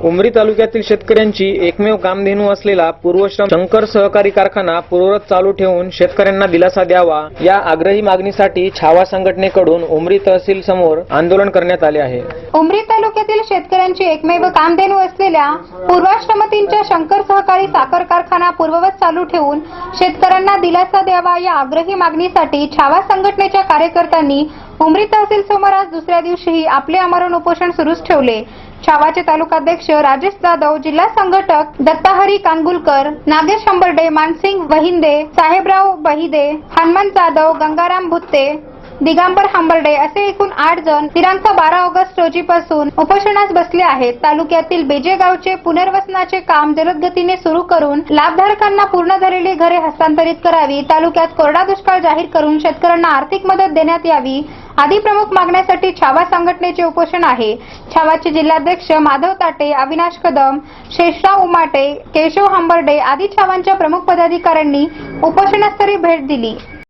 उमरी तालुक्यातील शेतकऱ्यांची एकमेव कामधेनू असलेला पूर्वश्रम शंकर सहकारी कारखाना पूर्वरत चालू ठेवून शेतकऱ्यांना दिलासा द्यावा या आग्रही मागणीसाठी छावा संघटनेकडून उमरी तहसील समोर आंदोलन करण्यात आले आहे. उमरी तालुक्यातील शेतकऱ्यांची एकमेव कामधेनू असलेल्या पूर्वाश्रमतींच्या शंकर सहकारी साखर कारखाना पूर्ववत चालू ठेवून शेतकऱ्यांना दिलासा द्यावा या आग्रही मागणीसाठी छावा संघटनेच्या कार्यकर्त्यांनी उमरी तहसील समोर आज दुसऱ्या दिवशीही आपले आमरण उपोषण सुरूच ठेवले. छावाचे तालुकाध्यक्ष राजेश जाधव जिल्हा संघटक दत्ताहरी कांगुलकर नागेश हंबर्डे मानसिंग वहिंदे साहेबराव बहिदे हनुमंत जाधव गंगाराम भुत्ते दिगंबर हंबर्डे असे एकूण आठ जण दिनांक बारा ऑगस्ट रोजीपासून उपोषणास बसले आहेत. तालुक्यातील बेजेगावचे पुनर्वसनाचे काम जलद गतीने सुरू करून लाभधारकांना पूर्ण झालेली घरे हस्तांतरित करावी तालुक्यात कोरडा दुष्काळ जाहीर करून शेतकऱ्यांना आर्थिक मदत देण्यात यावी आदी प्रमुख मागण्यासाठी छावा संघटनेचे उपोषण आहे. छावाचे जिल्हाध्यक्ष माधव ताटे अविनाश कदम शेषराव उमाटे केशव हंबर्डे आदी छावांच्या प्रमुख पदाधिकाऱ्यांनी उपोषणस्थळी भेट दिली.